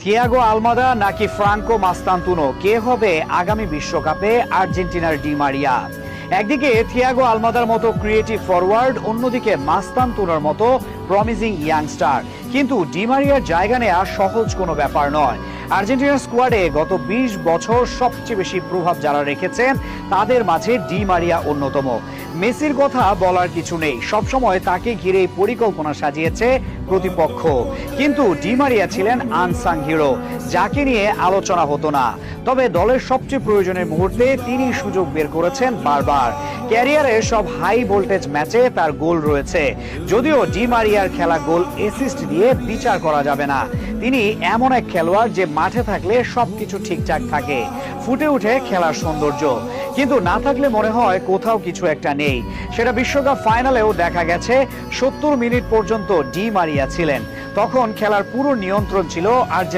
Thiago Almada নাকি Franco Mastantuono? কে হবে আগামী বিশ্বকাপে আর্জেন্টিনার ডি মারিয়া? একদিকে থিয়াগো আলমাদার মতো ক্রিয়েটিভ ফরওয়ার্ড অন্যদিকে মাস্তান্তুনোর মতো প্রমিজিং ইয়াংস্টার কিন্তু ডি মারিয়ার জায়গা নেওয়া সহজ কোনো ব্যাপার নয়। আর্জেন্টিনার স্কোয়াডে গত ২০ বছর সবচেয়ে বেশি প্রভাব যারা রেখেছেন, তাদের মাঝে ডি মারিয়া অন্যতম। মেসির কথা বলার কিছু নেই। সবসময় তাকে ঘিরে পরিকল্পনা সাজিয়েছে প্রতিপক্ষ। কিন্তু ডি মারিয়া ছিলেন আনসাং হিরো, যাকে নিয়ে আলোচনা হতো না। তবে দলের সবচেয়ে প্রয়োজনের মুহূর্তে তিনি সুযোগ বের করেছেন বারবার। ক্যারিয়ারের সব হাই ভোল্টেজ ম্যাচে তার গোল রয়েছে। যদিও ডি মারিয়ার খেলা গোল অ্যাসিস্ট দিয়ে বিচার করা যাবে না। তিনি এমন এক খেলোয়াড় যে মাঠে থাকলে সবকিছু ঠিকঠাক থাকে। ফুটে উঠে খেলার সৌন্দর্য। কিন্তু না থাকলে মনে হয় কোথাও কিছু একটা নেই। সেটা বিশ্বকাপ ফাইনালেও দেখা গেছে, সত্তর মিনিট পর্যন্ত ডি মারিয়া ছিলেন। তখন খেলার পুরো নিয়ন্ত্রণ ছিল আর্জেন্টিনা